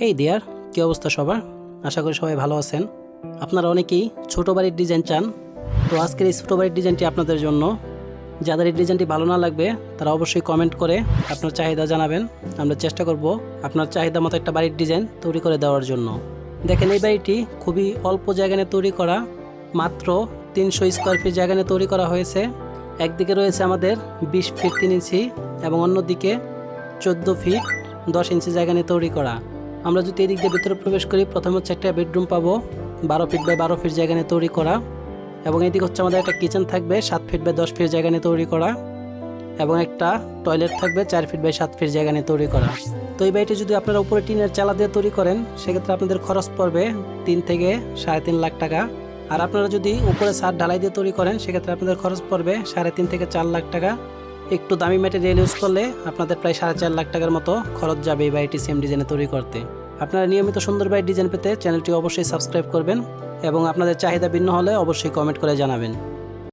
হেই দিয়ার কী অবস্থা সবার? আশা করি সবাই ভালো আছেন। আপনারা অনেকেই ছোটো বাড়ির ডিজাইন চান। তো আজকের এই ছোটো বাড়ির ডিজাইনটি আপনাদের জন্য। যাদের এই ডিজাইনটি ভালো না লাগবে, তারা অবশ্যই কমেন্ট করে আপনার চাহিদা জানাবেন। আমরা চেষ্টা করব আপনার চাহিদা মতো একটা বাড়ির ডিজাইন তৈরি করে দেওয়ার জন্য। দেখেন এই বাড়িটি খুবই অল্প জায়গা নিয়ে তৈরি করা। মাত্র তিনশো স্কোয়ার ফিট জায়গা নিয়ে তৈরি করা হয়েছে। একদিকে রয়েছে আমাদের বিশ ফিট তিন ইঞ্চি এবং অন্যদিকে চোদ্দ ফিট দশ ইঞ্চি জায়গা নিয়ে তৈরি করা। আমরা যদি এদিক দিয়ে ভিতরে প্রবেশ করি, প্রথমে হচ্ছে একটা বেডরুম পাবো। বারো ফিট বাই বারো ফিট জায়গা নিয়ে তৈরি করা। এবং এদিক হচ্ছে আমাদের একটা কিচেন থাকবে, সাত ফিট বাই দশ ফিট জায়গা নিয়ে তৈরি করা। এবং একটা টয়লেট থাকবে, চার ফিট বাই সাত ফিট জায়গা নিয়ে তৈরি করা। তো এই বাড়িটি যদি আপনারা উপরে টিনের চালা দিয়ে তৈরি করেন, সেক্ষেত্রে আপনাদের খরচ পড়বে তিন থেকে সাড়ে তিন লাখ টাকা। আর আপনারা যদি উপরে ছাদ ঢালাই দিয়ে তৈরি করেন, সেক্ষেত্রে আপনাদের খরচ পড়বে সাড়ে তিন থেকে চার লাখ টাকা। একটু দামি ম্যাটেরিয়াল ইউজ করলে আপনাদের প্রায় সাড়ে চার লাখ টাকার মতো খরচ যাবে এই বাড়িটি সেম ডিজাইনে তৈরি করতে। আপনারা নিয়মিত সুন্দর বাড়ির ডিজাইন পেতে চ্যানেলটি অবশ্যই সাবস্ক্রাইব করবেন এবং আপনাদের চাহিদা ভিন্ন হলে অবশ্যই কমেন্ট করে জানাবেন।